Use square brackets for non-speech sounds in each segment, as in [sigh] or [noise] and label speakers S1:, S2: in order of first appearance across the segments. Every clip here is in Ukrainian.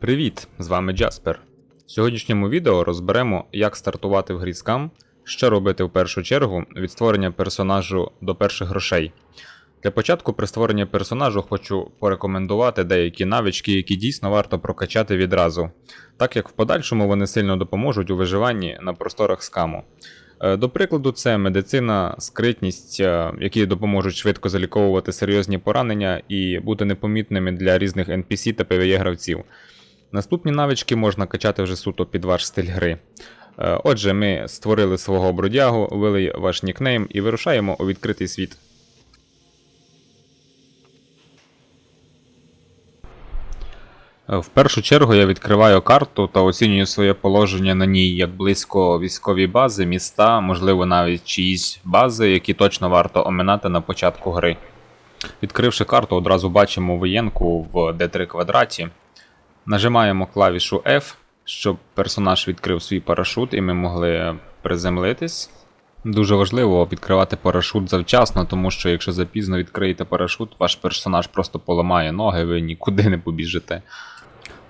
S1: Привіт! З вами Джаспер. В сьогоднішньому відео розберемо, як стартувати в грі Scam, що робити в першу чергу від створення персонажу до перших грошей. Для початку при створенні персонажу хочу порекомендувати деякі навички, які дійсно варто прокачати відразу, так як в подальшому вони сильно допоможуть у виживанні на просторах скаму. Е, До прикладу, це медицина, скритність, е, які допоможуть швидко заліковувати серйозні поранення і бути непомітними для різних NPC та PvE гравців. Наступні навички можна качати вже суто під ваш стиль гри. Е, Отже, ми створили свого бродягу, ввели ваш нікнейм і вирушаємо у відкритий світ. В першу чергу я відкриваю карту та оцінюю своє положення на ній як близько військові бази, міста, можливо навіть чиїсь бази, які точно варто оминати на початку гри. Відкривши карту, одразу бачимо воєнку в D3 квадраті. Нажимаємо клавішу F, щоб персонаж відкрив свій парашут і ми могли приземлитись. Дуже важливо відкривати парашут завчасно, тому що якщо запізно відкриєте парашут, ваш персонаж просто поламає ноги, ви нікуди не побіжите.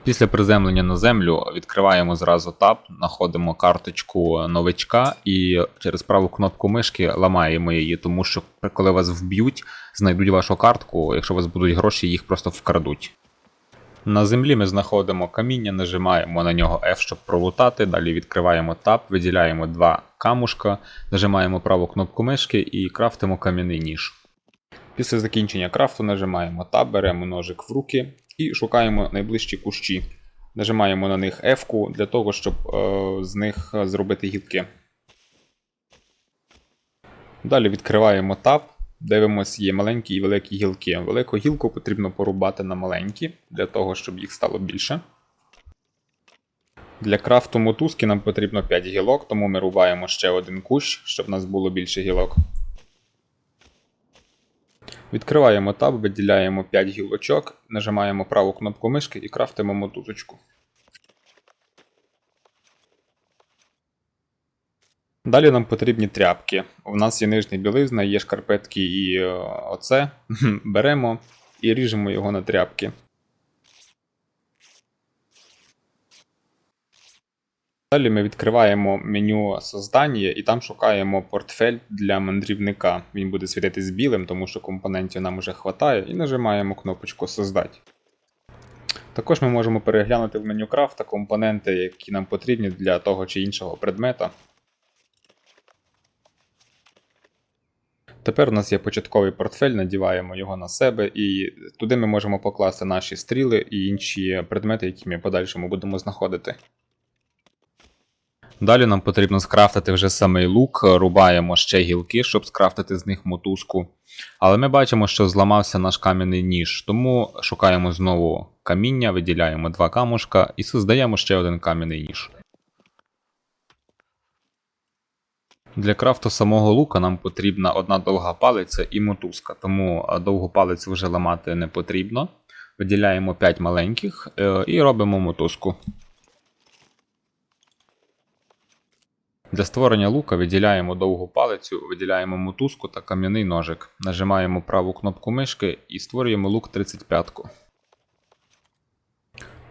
S1: Після приземлення на землю відкриваємо зразу таб, знаходимо карточку новичка і через праву кнопку мишки ламаємо її, тому що коли вас вб'ють, знайдуть вашу картку, якщо у вас будуть гроші, їх просто вкрадуть. На землі ми знаходимо каміння, нажимаємо на нього F, щоб пролутати. Далі відкриваємо таб, виділяємо два камушка, нажимаємо праву кнопку мишки і крафтимо кам'яний ніж. Після закінчення крафту нажимаємо таб, беремо ножик в руки і шукаємо найближчі кущі. Нажимаємо на них F для того, щоб е, з них зробити гілки. Далі відкриваємо таб, дивимося, є маленькі і великі гілки. Велику гілку потрібно порубати на маленькі, для того, щоб їх стало більше. Для крафту мотузки нам потрібно 5 гілок, тому ми рубаємо ще один кущ, щоб у нас було більше гілок. Відкриваємо таб, виділяємо 5 гілочок, нажимаємо праву кнопку мишки і крафтимо мотузочку. Далі нам потрібні тряпки. У нас є нижня білизна, є шкарпетки і е, оце. [laughs] Беремо і ріжемо його на тряпки. Далі ми відкриваємо меню создання і там шукаємо портфель для мандрівника. Він буде світитись білим, тому що компонентів нам вже вистачає, і нажимаємо кнопочку Создать. Також ми можемо переглянути в меню крафта компоненти, які нам потрібні для того чи іншого предмета. Тепер у нас є початковий портфель, надіваємо його на себе, і туди ми можемо покласти наші стріли і інші предмети, які ми подальшому будемо знаходити. Далі нам потрібно скрафтити вже самий лук, рубаємо ще гілки, щоб скрафтити з них мотузку. Але ми бачимо, що зламався наш кам'яний ніж, тому шукаємо знову каміння, виділяємо два камушка і создаємо ще один кам'яний ніж. Для крафту самого лука нам потрібна одна довга палиця і мотузка, тому е, довгу палицю вже ламати не потрібно. Виділяємо 5 маленьких е, і робимо мотузку. Для створення лука виділяємо довгу палицю, виділяємо мотузку та кам'яний ножик. Нажимаємо праву кнопку мишки і створюємо лук 35.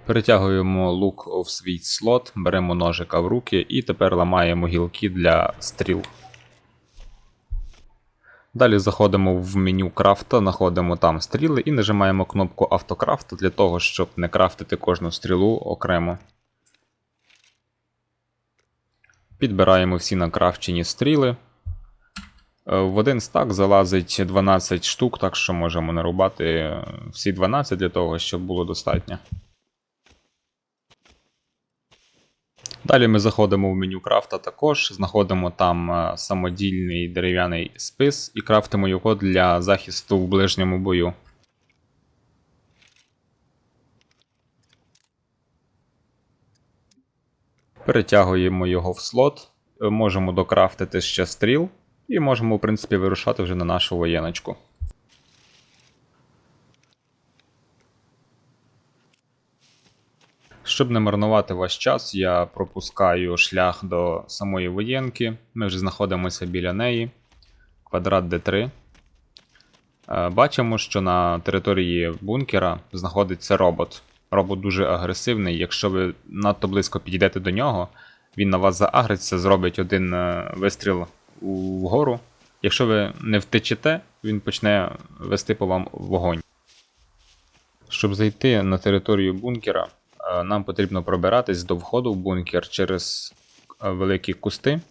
S1: Перетягуємо лук в свій слот, беремо ножика в руки і тепер ламаємо гілки для стріл. Далі заходимо в меню крафта, знаходимо там стріли і нажимаємо кнопку автокрафт для того, щоб не крафтити кожну стрілу окремо. Підбираємо всі накрафчені стріли. Е, В один стак залазить 12 штук, так що можемо нарубати всі 12 для того, щоб було достатньо. Далі ми заходимо в меню крафта також, знаходимо там е, самодільний дерев'яний спис і крафтимо його для захисту в ближньому бою. Перетягуємо його в слот, е, можемо докрафтити ще стріл, і можемо, в принципі, вирушати вже на нашу воєночку. Щоб не марнувати ваш час, я пропускаю шлях до самої воєнки. Ми вже знаходимося біля неї. Квадрат D3. Е, Бачимо, що на території бункера знаходиться робот. Робот дуже агресивний. Якщо ви надто близько підійдете до нього, він на вас заагриться, зробить один е, вистріл вгору. Якщо ви не втечете, він почне вести по вам вогонь. Щоб зайти на територію бункера, нам потрібно пробиратись до входу в бункер через е, великі кусти. Е,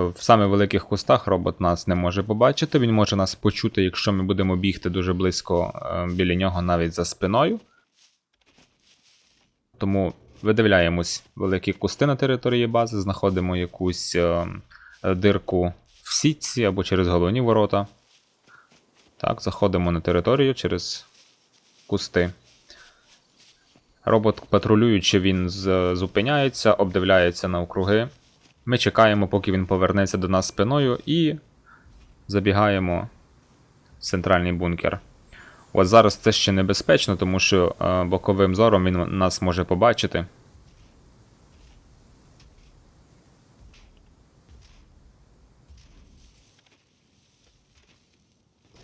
S1: В саме великих кустах робот нас не може побачити. Він може нас почути, якщо ми будемо бігти дуже близько е, біля нього, навіть за спиною. Тому видивляємось великі кусти на території бази, знаходимо якусь е, е, дирку в сітці або через головні ворота. Так, заходимо на територію через кусти. Робот патрулюючи, він зупиняється, обдивляється навкруги. Ми чекаємо, поки він повернеться до нас спиною, і забігаємо в центральний бункер. От зараз це ще небезпечно, тому що е, боковим зором він нас може побачити.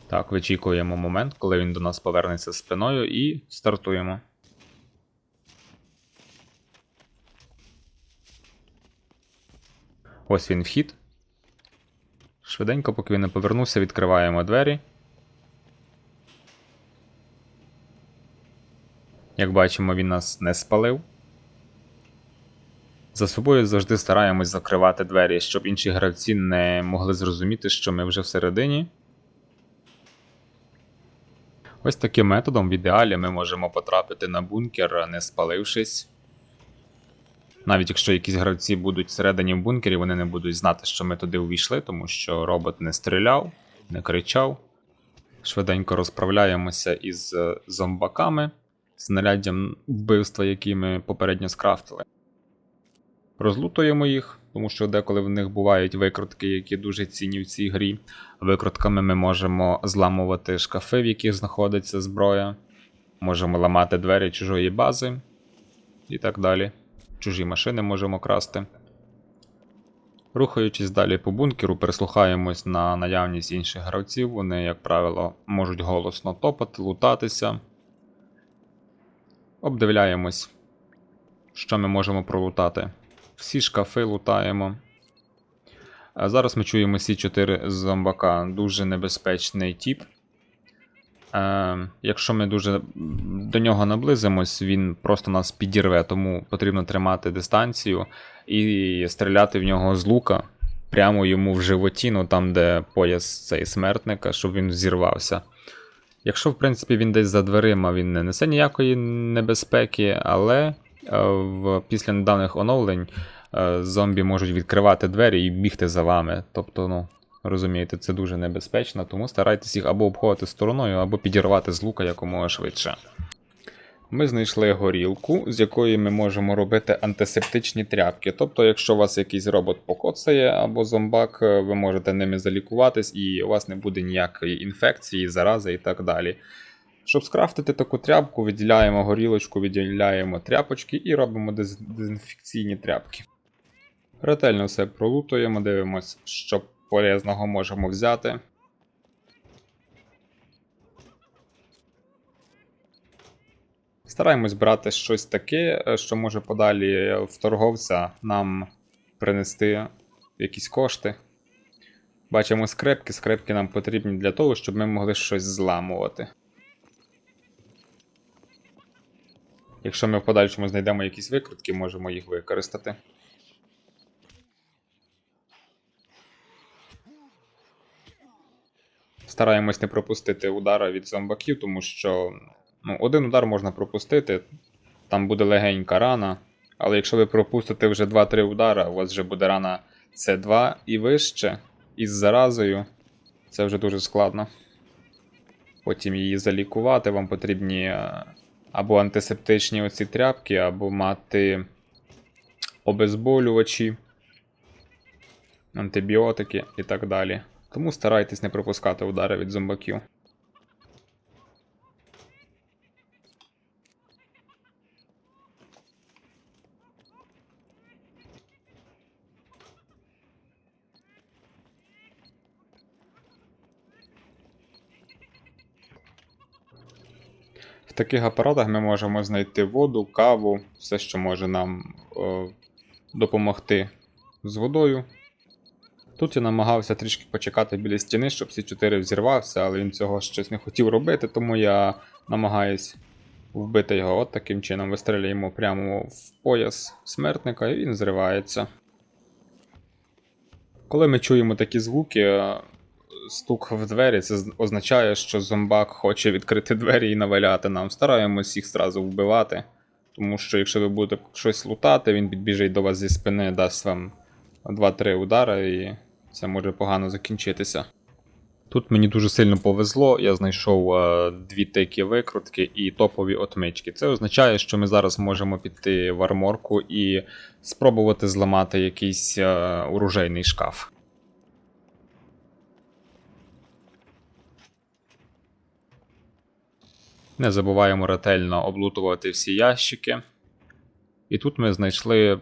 S1: Так, вичікуємо момент, коли він до нас повернеться спиною, і стартуємо. Ось він вхід. Швиденько, поки він не повернувся, відкриваємо двері. Як бачимо, він нас не спалив. За собою завжди стараємось закривати двері, щоб інші гравці не могли зрозуміти, що ми вже всередині. Ось таким методом в ідеалі ми можемо потрапити на бункер, не спалившись. Навіть якщо якісь гравці будуть всередині в бункері, вони не будуть знати, що ми туди увійшли, тому що робот не стріляв, не кричав. Швиденько розправляємося із е, зомбаками, знаряддям вбивства, які ми попередньо скрафтили. Розлутуємо їх, тому що деколи в них бувають викрутки, які дуже цінні в цій грі. Викрутками ми можемо зламувати шкафи, в яких знаходиться зброя, можемо ламати двері чужої бази і так далі. Чужі машини можемо красти. Рухаючись далі по бункеру, прислухаємось на наявність інших гравців. Вони, як правило, можуть голосно топати, лутатися. Обдивляємось, що ми можемо пролутати. Всі шкафи лутаємо. А зараз ми чуємо ці 4 зомбака. Дуже небезпечний тіп. Е, якщо ми дуже до нього наблизимось, він просто нас підірве, тому потрібно тримати дистанцію і стріляти в нього з лука прямо йому в животі, ну там, де пояс цей смертника, щоб він зірвався. Якщо, в принципі, він десь за дверима, він не несе ніякої небезпеки, але е, в, після недавніх оновлень е, зомбі можуть відкривати двері і бігти за вами. Тобто, ну, розумієте, це дуже небезпечно, тому старайтесь їх або обходити стороною, або підірвати з лука якомога швидше. Ми знайшли горілку, з якої ми можемо робити антисептичні тряпки. Тобто, якщо у вас якийсь робот покоцає або зомбак, е, ви можете ними залікуватись, і у вас не буде ніякої інфекції, зарази і так далі. Щоб скрафтити таку тряпку, виділяємо горілочку, виділяємо тряпочки і робимо дезінфекційні тряпки. Ретельно все пролутуємо, дивимося, що полезного можемо взяти. Стараємось брати щось таке, е, що може подалі в торговця нам принести якісь кошти. Бачимо скрепки. Скрепки нам потрібні для того, щоб ми могли щось зламувати. Якщо ми в подальшому знайдемо якісь викрутки, можемо їх використати. Стараємось не пропустити удара від зомбаків, тому що ну, один удар можна пропустити, там буде легенька рана. Але якщо ви пропустите вже 2-3 удара, у вас вже буде рана С2 і вище, із заразою. Це вже дуже складно. Потім її залікувати, вам потрібні е, або антисептичні оці тряпки, або мати обезболювачі, антибіотики і так далі. Тому старайтесь не пропускати удари від зомбаків. В таких апаратах ми можемо знайти воду, каву, все, що може нам е, допомогти з водою. Тут я намагався трішки почекати біля стіни, щоб всі 4 взірвався, але він цього щось не хотів робити, тому я намагаюсь вбити його от таким чином. Вистрілюємо прямо в пояс смертника і він зривається. Коли ми чуємо такі звуки, е, стук в двері, це означає, що зомбак хоче відкрити двері і наваляти нам. Стараємось їх зразу вбивати. Тому що якщо ви будете щось лутати, він підбіжить до вас зі спини, дасть вам 2-3 удари, і це може погано закінчитися. Тут мені дуже сильно повезло, я знайшов е, дві тики викрутки і топові отмички. Це означає, що ми зараз можемо піти в арморку і спробувати зламати якийсь е, оружейний шкаф. Не забуваємо ретельно облутувати всі ящики. І тут ми знайшли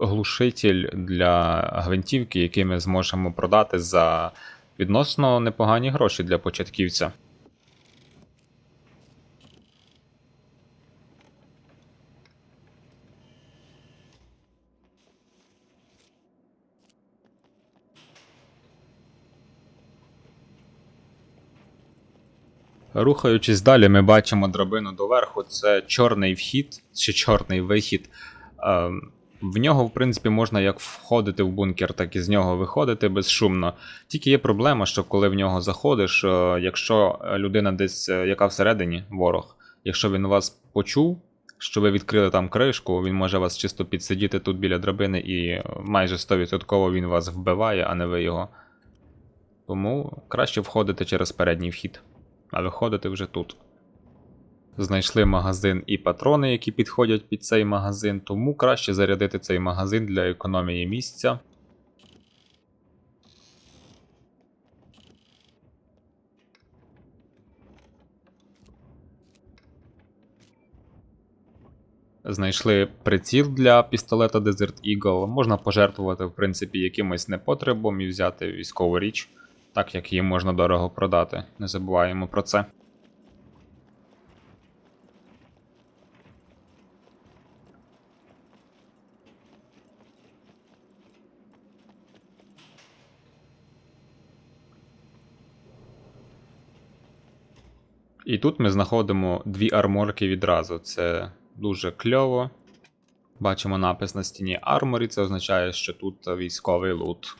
S1: глушитель для гвинтівки, який ми зможемо продати за відносно непогані гроші для початківця. Рухаючись далі, ми бачимо драбину доверху. Це чорний вхід чи чорний вихід. В нього, в принципі, можна як входити в бункер, так і з нього виходити безшумно. Тільки є проблема, що коли в нього заходиш, е, якщо людина десь, е, яка всередині, ворог, якщо він вас почув, що ви відкрили там кришку, він може вас чисто підсидіти тут біля драбини і е, майже 100% він вас вбиває, а не ви його. Тому краще входити через передній вхід, а виходити вже тут. Знайшли магазин і патрони, які підходять під цей магазин, тому краще зарядити цей магазин для економії місця. Знайшли приціл для пістолета Desert Eagle. Можна пожертвувати, в принципі, якимось непотребом і взяти військову річ, так як її можна дорого продати. Не забуваємо про це. І тут ми знаходимо дві арморки відразу. Це дуже кльово. Бачимо напис на стіні арморі, це означає, що тут військовий лут.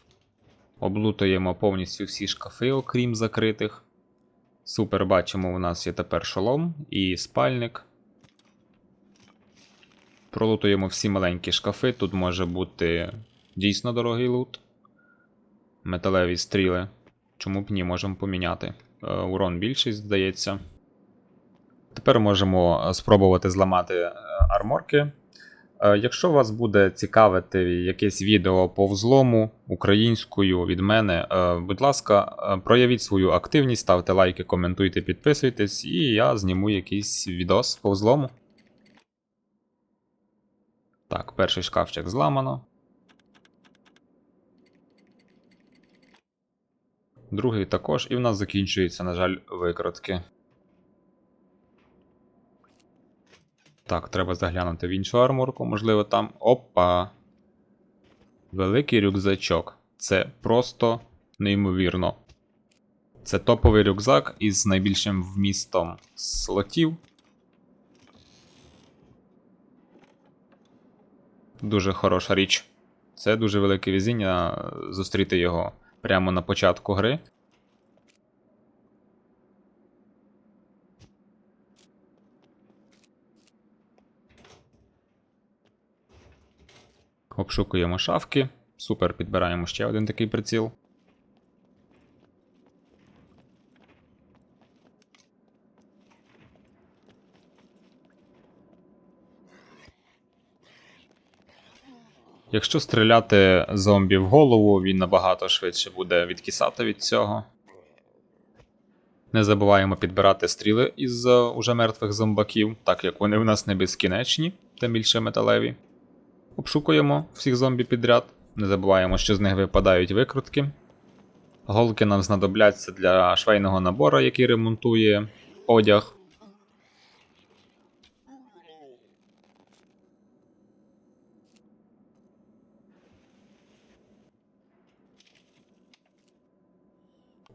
S1: Облутуємо повністю всі шкафи, окрім закритих. Супер, бачимо, у нас є тепер шолом і спальник. Пролутуємо всі маленькі шкафи. Тут може бути дійсно дорогий лут. Металеві стріли. Чому б ні, можемо поміняти. Е, Урон більший, здається. Тепер можемо е, спробувати зламати е, арморки. Якщо вас буде цікавити якесь відео по взлому українською від мене, будь ласка, проявіть свою активність, ставте лайки, коментуйте, підписуйтесь, і я зніму якийсь відос по взлому. Так, перший шкафчик зламано. Другий також, і в нас закінчується, на жаль, викрутки. Так, треба заглянути в іншу арморку, можливо, там. Опа. Великий рюкзачок. Це просто неймовірно. Це топовий рюкзак із найбільшим вмістом слотів. Дуже хороша річ. Це дуже велике везіння е, зустріти його прямо на початку гри. Обшукуємо шафки. Супер, підбираємо ще один такий приціл. Якщо стріляти зомбі в голову, він набагато швидше буде відкисати від цього. Не забуваємо підбирати стріли із е, уже мертвих зомбаків, так як вони в нас не безкінечні, тим більше металеві. Обшукуємо всіх зомбі підряд. Не забуваємо, що з них випадають викрутки. Голки нам знадобляться для швейного набору, який ремонтує одяг.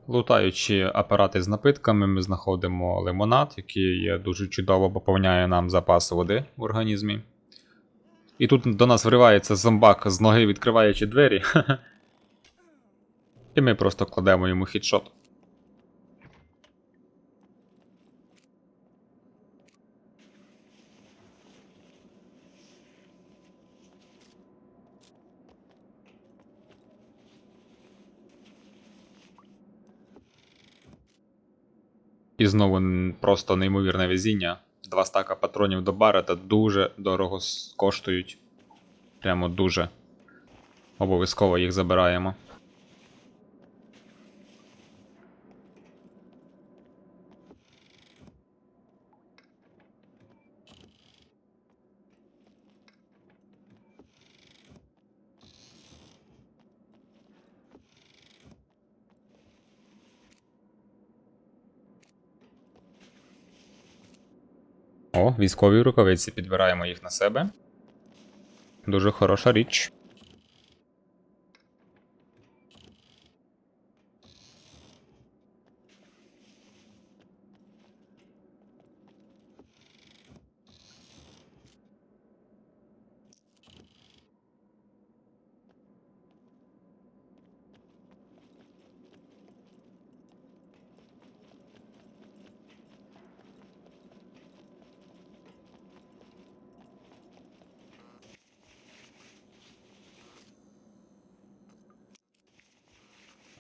S1: Лутаючи апарати з напитками, ми знаходимо лимонад, який дуже чудово поповняє нам запас води в організмі. І тут до нас вривається зомбак з ноги, відкриваючи двері. [laughs] І ми просто кладемо йому хідшот. І знову просто неймовірне везіння. Два стака патронів до барета дуже дорого коштують. Прямо дуже. Обов'язково їх забираємо. Військові рукавиці, підбираємо їх на себе. Дуже хороша річ.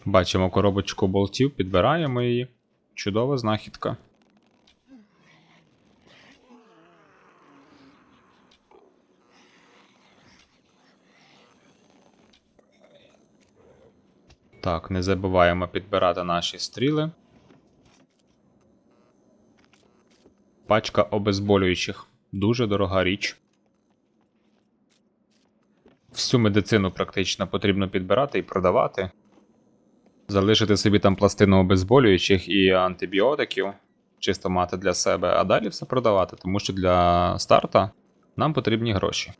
S1: Бачимо коробочку болтів, підбираємо її. Чудова знахідка. Так, не забуваємо підбирати наші стріли. Пачка обезболюючих. Дуже дорога річ. Всю медицину практично потрібно підбирати і продавати. Залишити собі там пластину обезболюючих і антибіотиків, чисто мати для себе, а далі все продавати, тому що для старта нам потрібні гроші.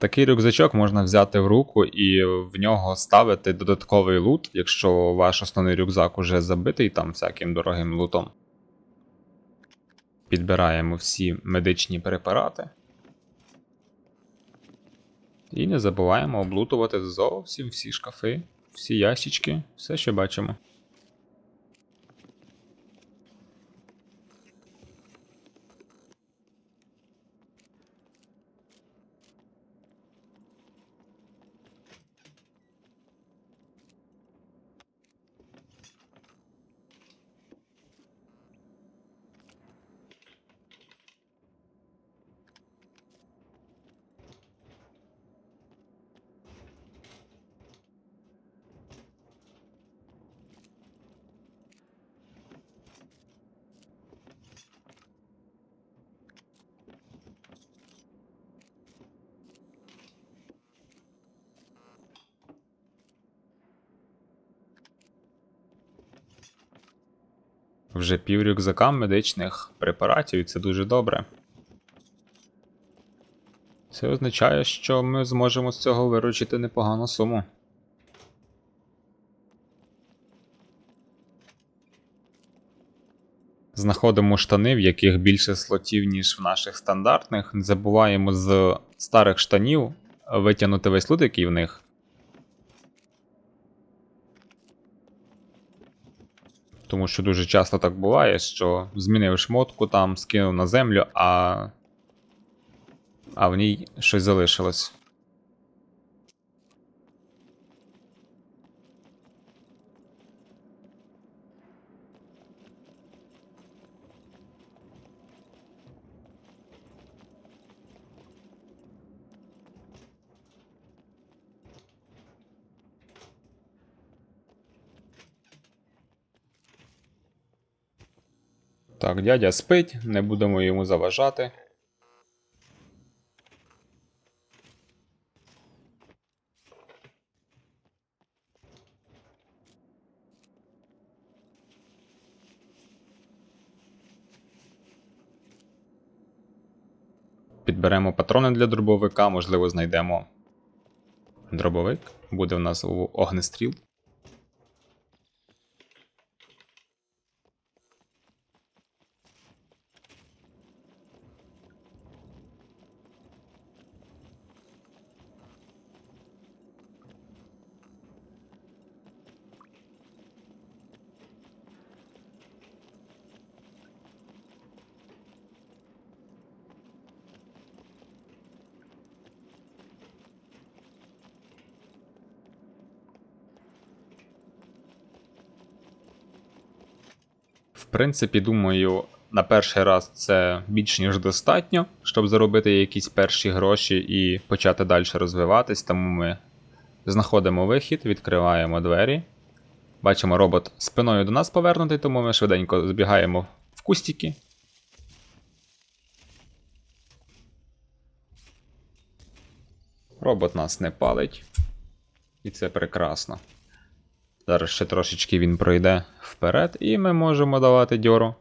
S1: Такий рюкзачок можна взяти в руку і в нього ставити додатковий лут, якщо ваш основний рюкзак уже забитий там всяким дорогим лутом. Підбираємо всі медичні препарати. І не забуваємо облутувати зовсім всі шкафи, всі ящички, все, що бачимо. Вже пів рюкзака медичних препаратів, і це дуже добре. Це означає, що ми зможемо з цього виручити непогану суму. Знаходимо штани, в яких більше слотів, ніж в наших стандартних. Не забуваємо з старих штанів витягнути весь лут, який в них. Тому що дуже часто так буває, що змінив шмотку, там скинув на землю, а. А в ній щось залишилось. Так, дядя спить, не будемо йому заважати. Підберемо патрони для дробовика, можливо, знайдемо дробовик, буде в нас огнестріл. Принципі, думаю, на перший раз це більш ніж достатньо, щоб заробити якісь перші гроші і почати далі розвиватись. Тому ми знаходимо вихід, відкриваємо двері. Бачимо, робот спиною до нас повернутий, тому ми швиденько збігаємо в кустики. Робот нас не палить. І це прекрасно. Зараз ще трошечки він пройде вперед, і ми можемо давати дьору.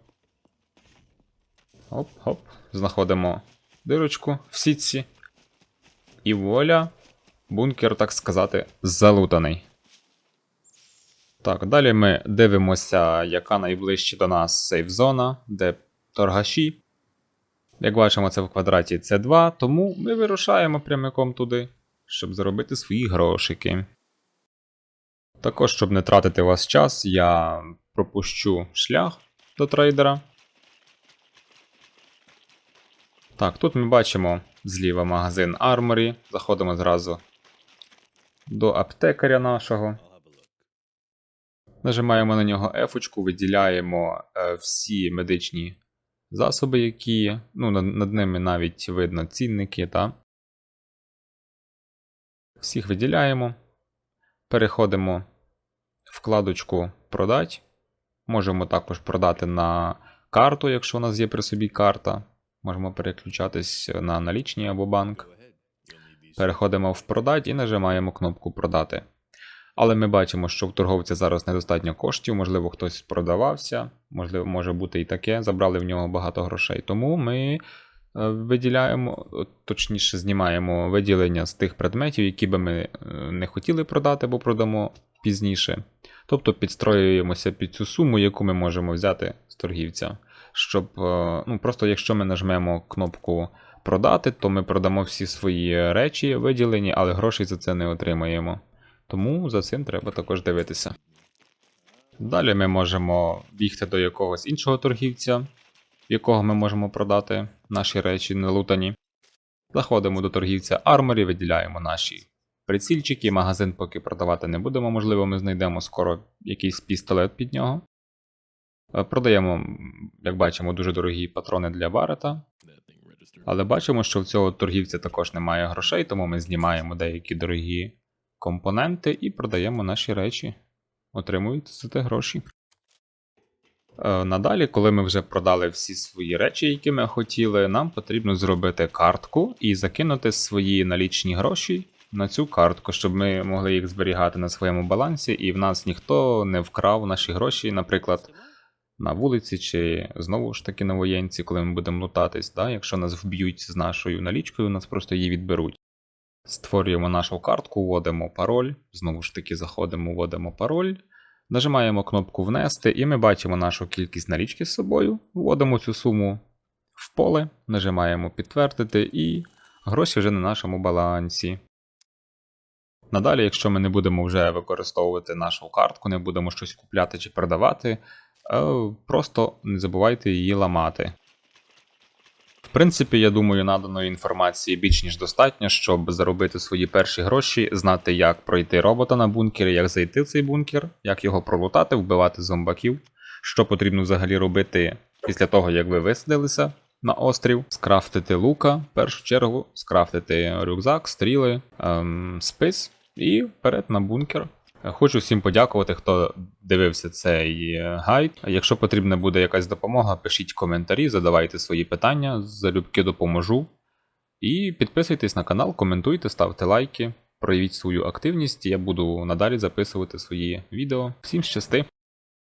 S1: Оп-хоп. Знаходимо дирочку в сітці. І воля. Бункер, так сказати, залутаний. Так, далі ми дивимося, яка найближче до нас сейф-зона, де торгаші. Як бачимо, це в квадраті С2, тому ми вирушаємо прямиком туди, щоб заробити свої грошики. Також, щоб не тратити у вас час, я пропущу шлях до трейдера. Так, тут ми бачимо зліва магазин Armory. Заходимо зразу до аптекаря нашого. Нажимаємо на нього F, виділяємо е, всі медичні засоби, які. Ну, над, над ними навіть видно цінники, та. Всіх виділяємо. Переходимо вкладочку Продать. Можемо також продати на карту, якщо у нас є при собі карта. Можемо переключатись на налічні або банк. Переходимо в продать і нажимаємо кнопку Продати. Але ми бачимо, що в торговця зараз недостатньо коштів, можливо, хтось продавався, можливо, може бути і таке, забрали в нього багато грошей. Тому ми виділяємо, е, точніше, знімаємо виділення з тих предметів, які би ми е, не хотіли продати, бо продамо пізніше. Тобто підстроюємося під цю суму, яку ми можемо взяти з торгівця. Щоб, е, ну, просто якщо ми нажмемо кнопку продати, то ми продамо всі свої речі виділені, але грошей за це не отримаємо. Тому за цим треба також дивитися. Далі ми можемо бігти до якогось іншого торгівця, в якого ми можемо продати наші речі нелутані. Заходимо до торгівця Armory, виділяємо наші прицільчики, магазин поки продавати не будемо, можливо, ми знайдемо скоро якийсь пістолет під нього. Е, Продаємо, як бачимо, дуже дорогі патрони для барета. Але бачимо, що в цього торгівця також немає грошей, тому ми знімаємо деякі дорогі компоненти і продаємо наші речі. Отримують за те гроші. Е, Надалі, коли ми вже продали всі свої речі, які ми хотіли, нам потрібно зробити картку і закинути свої налічні гроші на цю картку, щоб ми могли їх зберігати на своєму балансі, і в нас ніхто не вкрав наші гроші, наприклад, на вулиці чи знову ж таки на воєнці, коли ми будемо лутатись. Да? Якщо нас вб'ють з нашою налічкою, нас просто її відберуть. Створюємо нашу картку, вводимо пароль, знову ж таки заходимо, вводимо пароль, нажимаємо кнопку Внести, і ми бачимо нашу кількість налічки з собою, вводимо цю суму в поле, нажимаємо підтвердити, і гроші вже на нашому балансі. Надалі, якщо ми не будемо вже використовувати нашу картку, не будемо щось купляти чи продавати, е, просто не забувайте її ламати. Принципі, я думаю, наданої інформації більш ніж достатньо, щоб заробити свої перші гроші, знати, як пройти робота на бункері, як зайти в цей бункер, як його пролутати, вбивати зомбаків, що потрібно взагалі робити після того, як ви висадилися на острів, скрафтити лука, в першу чергу, скрафтити рюкзак, стріли, ем, спис і вперед на бункер. Хочу всім подякувати, хто дивився цей е, гайд. Якщо потрібна буде якась допомога, пишіть коментарі, задавайте свої питання, залюбки допоможу. І підписуйтесь на канал, коментуйте, ставте лайки, проявіть свою активність, я буду надалі записувати свої відео. Всім щасти!